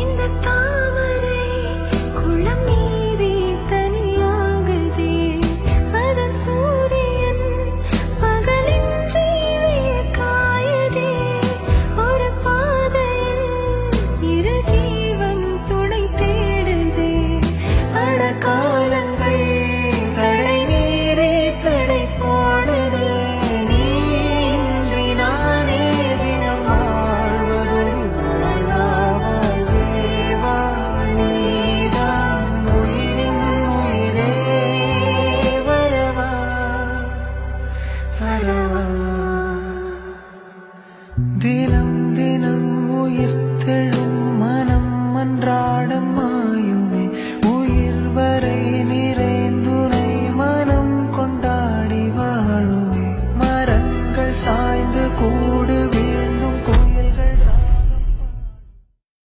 இந்த தினம் தினம் உயிர்த்தெழும் மனம் மன்றாடம் ஆயுமே உயிர் வரை நிறைந்துரை மனம் கொண்டாடி வாழுமே. மரங்கள் சாய்ந்து கூட